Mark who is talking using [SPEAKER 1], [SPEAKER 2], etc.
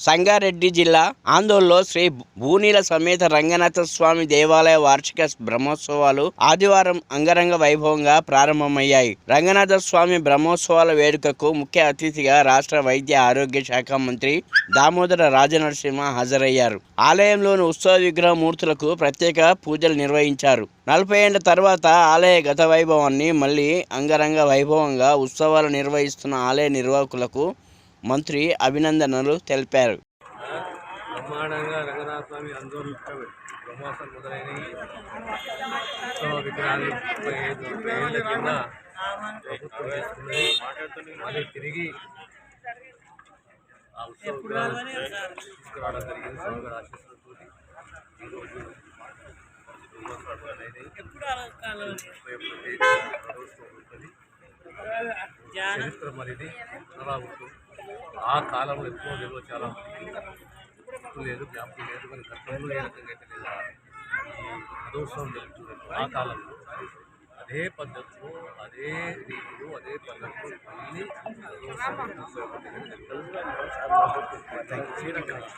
[SPEAKER 1] సంగారెడ్డి జిల్లా ఆందోళనలో శ్రీ భూనీల సమేత రంగనాథ స్వామి దేవాలయ వార్షిక బ్రహ్మోత్సవాలు ఆదివారం అంగరంగ వైభవంగా ప్రారంభమయ్యాయి. రంగనాథ స్వామి బ్రహ్మోత్సవాల వేడుకకు ముఖ్య అతిథిగా రాష్ట్ర వైద్య ఆరోగ్య శాఖ మంత్రి దామోదర రాజనరసింహ హాజరయ్యారు. ఆలయంలోని ఉత్సవ విగ్రహ మూర్తులకు ప్రత్యేక పూజలు నిర్వహించారు. నలభై ఏళ్ళ తర్వాత ఆలయ గత వైభవాన్ని మళ్ళీ అంగరంగ వైభవంగా ఉత్సవాలు నిర్వహిస్తున్న ఆలయ నిర్వాహకులకు మంత్రి అభినందనలు తెలిపారు.
[SPEAKER 2] బ్రహ్మాండంగా రంగనాథ స్వామి ఆందోళన విగ్రహాలు ముప్పై ఐదు ముప్పై ఏళ్ళ కింద ప్రభుత్వం చేసుకున్నది మళ్ళీ తిరిగి ఆ ఉత్సవ విగ్రహాలు తీసుకురావడం జరిగింది. స్వామివారి ఆశీస్సులతో ఈరోజు చరిత్ర మరిది అలా ఉంటుంది ఆ కాలంలో ఎక్కువ నిల్వ చాలా ఉంది గుర్తు లేదు జ్ఞాపకం లేదు కానీ గతంలో ఏ రకంగా అయితే లేదా ఈ రథోత్సవం జరుగుతున్నట్టు ఆ కాలంలో అదే పద్ధతిలో అదే రీతిలో అదే పద్ధతిలో మళ్ళీ రథోత్సవం ముప్పై ఒకటి జరుగుతుంది.